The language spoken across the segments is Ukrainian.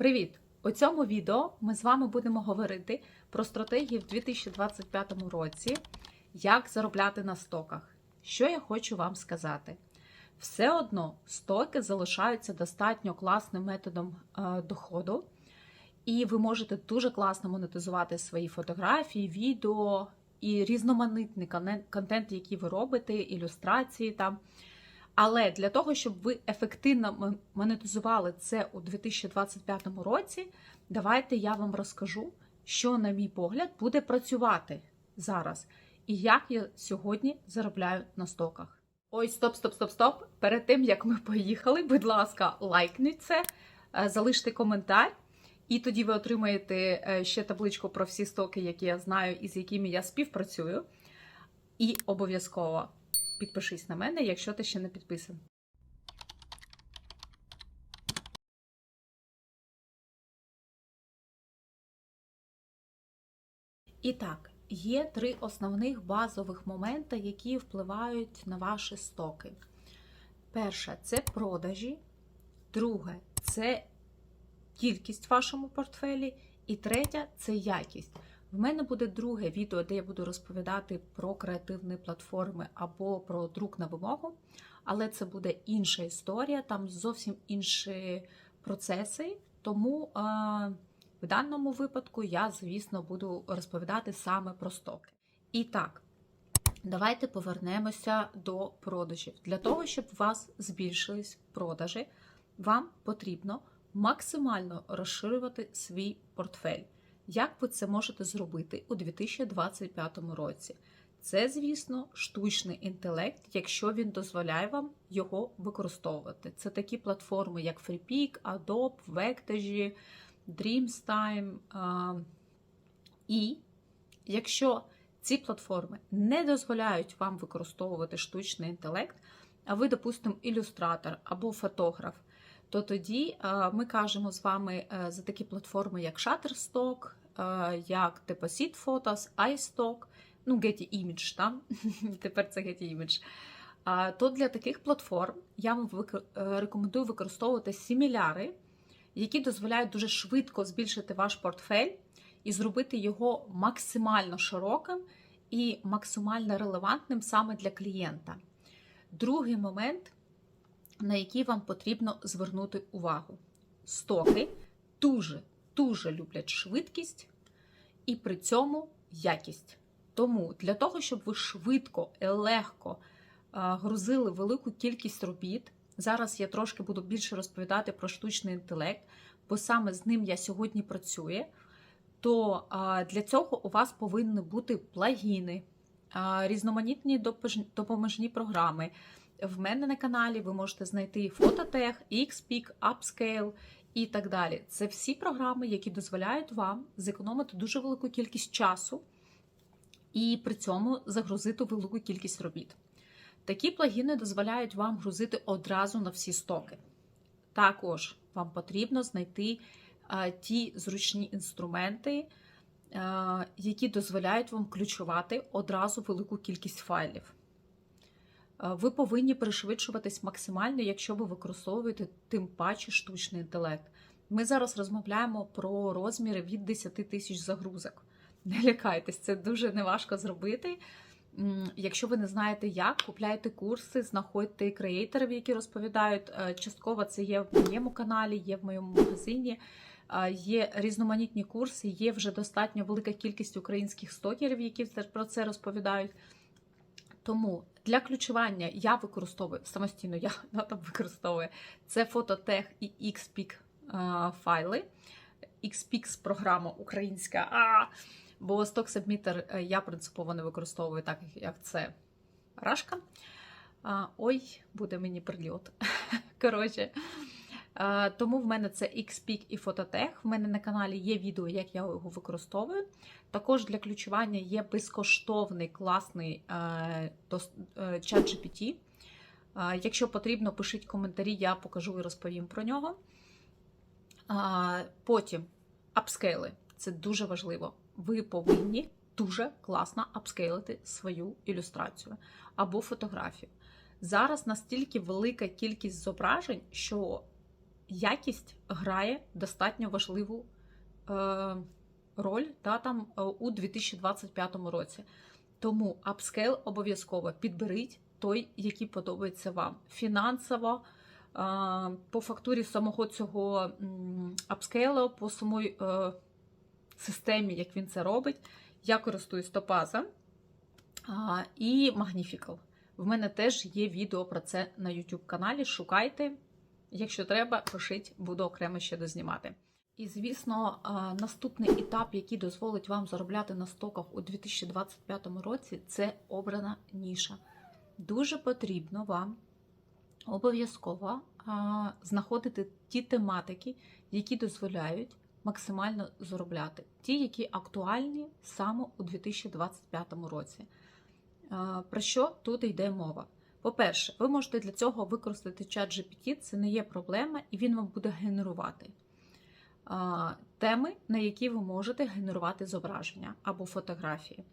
Привіт! У цьому відео ми з вами будемо говорити про стратегії в 2025 році, як заробляти на стоках. Що я хочу вам сказати? Все одно стоки залишаються достатньо класним методом е, доходу, і ви можете дуже класно монетизувати свої фотографії, відео і різноманітний контент, який ви робите, ілюстрації там. Але для того, щоб ви ефективно монетизували це у 2025 році, давайте я вам розкажу, що, на мій погляд, буде працювати зараз, і як я сьогодні заробляю на стоках. Ой, стоп, стоп, стоп, стоп. Перед тим як ми поїхали, будь ласка, лайкніть це, е, залиште коментар, і тоді ви отримаєте е, ще табличку про всі стоки, які я знаю і з якими я співпрацюю. І обов'язково підпишись на мене, якщо ти ще не підписаний. І так, є три основних базових моменти, які впливають на ваші стоки. Перше це продажі, друге це кількість в вашому портфелі, і третє це якість. В мене буде друге відео, де я буду розповідати про креативні платформи або про друк на вимогу, але це буде інша історія, там зовсім інші процеси. Тому е, в даному випадку я, звісно, буду розповідати саме про стоки. І так, давайте повернемося до продажів. Для того, щоб у вас збільшились продажі, вам потрібно максимально розширювати свій портфель. Як ви це можете зробити у 2025 році? Це, звісно, штучний інтелект, якщо він дозволяє вам його використовувати. Це такі платформи, як FreePic, Adobe, Vectage, Dreamstime. І якщо ці платформи не дозволяють вам використовувати штучний інтелект, а ви, допустимо, ілюстратор або фотограф, то тоді ми кажемо з вами е, за такі платформи, як Shutterstock, е, як Deposit Photos, iStock, ну, Getty Image, там тепер це Getty Image. То для таких платформ я вам е, рекомендую використовувати сіміляри, які дозволяють дуже швидко збільшити ваш портфель і зробити його максимально широким і максимально релевантним саме для клієнта. Другий момент, на який вам потрібно звернути увагу. Стоки дуже дуже люблять швидкість і при цьому якість. Тому для того, щоб ви швидко і легко грузили велику кількість робіт, зараз я трошки буду більше розповідати про штучний інтелект, бо саме з ним я сьогодні працюю, то для цього у вас повинні бути плагіни, різноманітні допож- допоможні програми. В мене на каналі ви можете знайти Фототех, XPeak, Upscale і так далі. Це всі програми, які дозволяють вам зекономити дуже велику кількість часу і при цьому загрузити велику кількість робіт. Такі плагіни дозволяють вам грузити одразу на всі стоки. Також вам потрібно знайти ті зручні інструменти, які дозволяють вам ключувати одразу велику кількість файлів. А, Ви повинні пришвидшуватись максимально, якщо ви використовуєте тим паче штучний інтелект. Ми зараз розмовляємо про розміри від 10 тисяч загрузок. Не лякайтесь, це дуже неважко зробити. Якщо ви не знаєте як, купляйте курси, знаходьте креаторів, які розповідають. Е, Частково це є в моєму каналі, є в моєму магазині. Е, Є різноманітні курси, є вже достатньо велика кількість українських стокерів, які про це розповідають. Тому для ключування я використовую самостійно, я там використовую це Фототех і XPIC е, файли. XPIC програма українська. А, бо Stock Submitter е, я принципово не використовую так, як це рашка. Ой, буде мені прильот. Коротше. Е, Тому в мене це XPeak і Phototech. В мене на каналі є відео, як я його використовую. Також для ключування є безкоштовний класний е, дос- е, чат GPT. Е, Якщо потрібно, пишіть коментарі, я покажу і розповім про нього. Потім апскейли. Це дуже важливо. Ви повинні дуже класно апскейлити свою ілюстрацію або фотографію. Зараз настільки велика кількість зображень, що якість грає достатньо важливу е, роль та, там, е, у 2025 році. Тому апскейл обов'язково підберіть той, який подобається вам. Фінансово, е, по фактурі самого цього апскейла, по самої е, системі, як він це робить, я користуюсь топазом і Magnifical. В мене теж є відео про це на YouTube каналі. Шукайте. Якщо треба, пишіть, буду окремо ще дознімати. І, звісно, наступний етап, який дозволить вам заробляти на стоках у 2025 році, це обрана ніша. Дуже потрібно вам обов'язково знаходити ті тематики, які дозволяють максимально заробляти, ті, які актуальні саме у 2025 році. Про що тут йде мова? По-перше, ви можете для цього використати чат GPT, це не є проблема, і він вам буде генерувати теми, на які ви можете генерувати зображення або фотографії.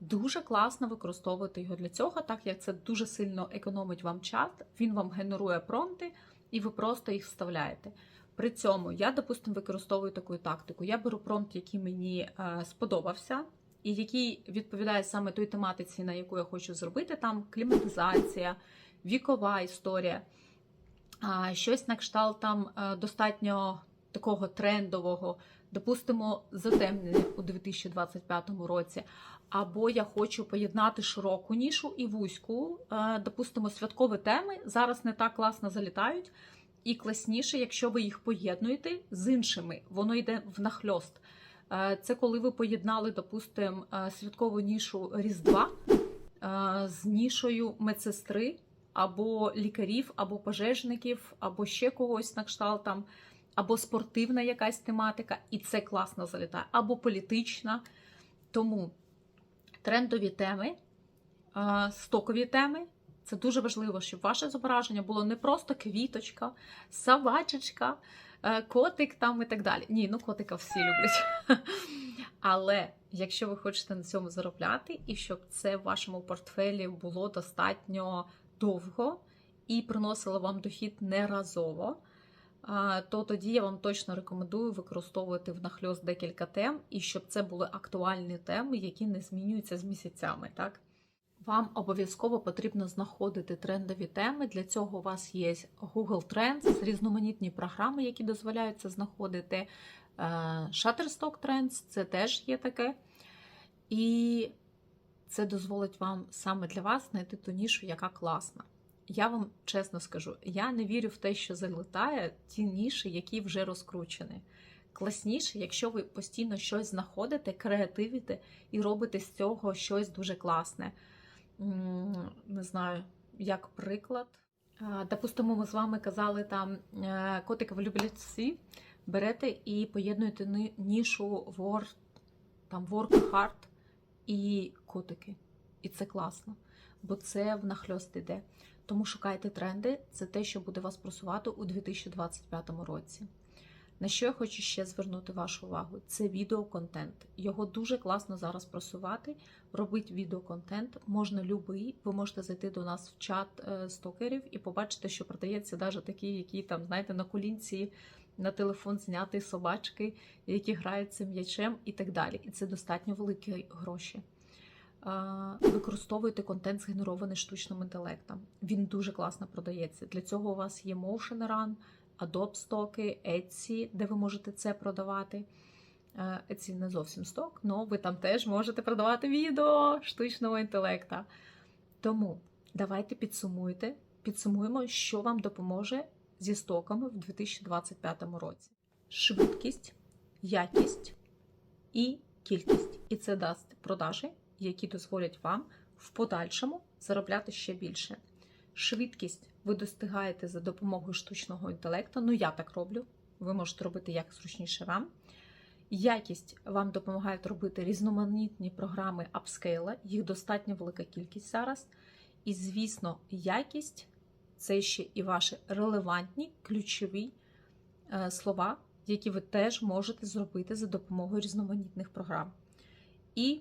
Дуже класно використовувати його для цього, так як це дуже сильно економить вам час, він вам генерує промпти, і ви просто їх вставляєте. При цьому я, допустимо, використовую таку тактику. Я беру промпт, який мені е, сподобався, і який відповідає саме той тематиці, на яку я хочу зробити. Там кліматизація, вікова історія, щось на кшталт там е, достатньо такого трендового, допустимо, затемнення у 2025 році. Або я хочу поєднати широку нішу і вузьку, Е, допустимо, святкові теми зараз не так класно залітають. І класніше, якщо ви їх поєднуєте з іншими, воно йде в нахльост. Е, Це коли ви поєднали, допустимо, е, святкову нішу Різдва е, з нішою медсестри, або лікарів, або пожежників, або ще когось на кшталт або спортивна якась тематика, і це класно залітає, або політична. Тому трендові теми, е, стокові теми. Це дуже важливо, щоб ваше зображення було не просто квіточка, собачечка, е, котик там і так далі. Ні, ну котика всі люблять. Але якщо ви хочете на цьому заробляти, і щоб це в вашому портфелі було достатньо довго і приносило вам дохід неразово, а, то тоді я вам точно рекомендую використовувати в нахльост декілька тем, і щоб це були актуальні теми, які не змінюються з місяцями. Так? Вам обов'язково потрібно знаходити трендові теми. Для цього у вас є Google Trends, різноманітні програми, які дозволяють це знаходити. Е, Shutterstock Trends це теж є таке. І це дозволить вам саме для вас знайти ту нішу, яка класна. Я вам чесно скажу, я не вірю в те, що залітає ті ніші, які вже розкручені. Класніше, якщо ви постійно щось знаходите, креативите і робите з цього щось дуже класне. Не знаю, як приклад. Допустимо, ми з вами казали там е, котики люблять всі. Берете і поєднуєте нішу work, там work hard і котики. І це класно, бо це в нахльост іде. Тому шукайте тренди, це те, що буде вас просувати у 2025 році. На що я хочу ще звернути вашу увагу? Це відеоконтент. Його дуже класно зараз просувати. Робить відеоконтент можна любий. Ви можете зайти до нас в чат е, стокерів і побачити, що продається навіть такі, які там, знаєте, на колінці на телефон зняти собачки, які граються м'ячем і так далі. І це достатньо великі гроші. Використовуйте контент, згенерований штучним інтелектом. Він дуже класно продається. Для цього у вас є Motion Run, Adobe стоки, Etsy, де ви можете це продавати. Е, Etsy не зовсім сток, але ви там теж можете продавати відео штучного інтелекта. Тому давайте підсумуйте, підсумуємо, що вам допоможе зі стоками в 2025 році: швидкість, якість і кількість. І це дасть продажі, які дозволять вам в подальшому заробляти ще більше. Швидкість ви достигаєте за допомогою штучного інтелекту. Ну, я так роблю. Ви можете робити як зручніше вам. Якість вам допомагають робити різноманітні програми апскейла, їх достатньо велика кількість зараз. І, звісно, якість це ще і ваші релевантні ключові е, слова, які ви теж можете зробити за допомогою різноманітних програм. І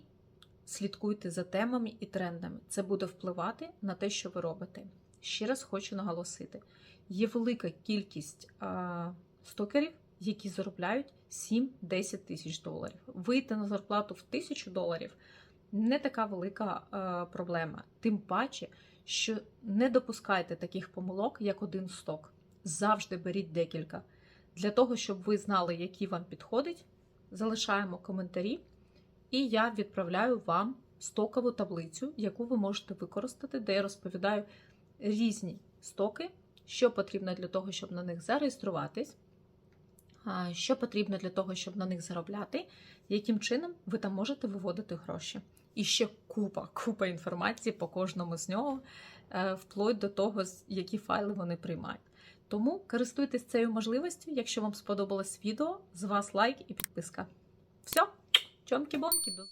слідкуйте за темами і трендами. Це буде впливати на те, що ви робите. Ще раз хочу наголосити: є велика кількість а, стокерів, які заробляють 7-10 тисяч доларів. Вийти на зарплату в тисячу доларів не така велика а, проблема. Тим паче, що не допускайте таких помилок, як один сток. Завжди беріть декілька. Для того, щоб ви знали, які вам підходить, залишаємо коментарі, і я відправляю вам стокову таблицю, яку ви можете використати, де я розповідаю різні стоки, що потрібно для того, щоб на них зареєструватись, що потрібно для того, щоб на них заробляти, яким чином ви там можете виводити гроші. І ще купа, купа інформації по кожному з нього, е, вплоть до того, які файли вони приймають. Тому користуйтесь цією можливістю. Якщо вам сподобалось відео, з вас лайк і підписка. Все, чомки-бомки, до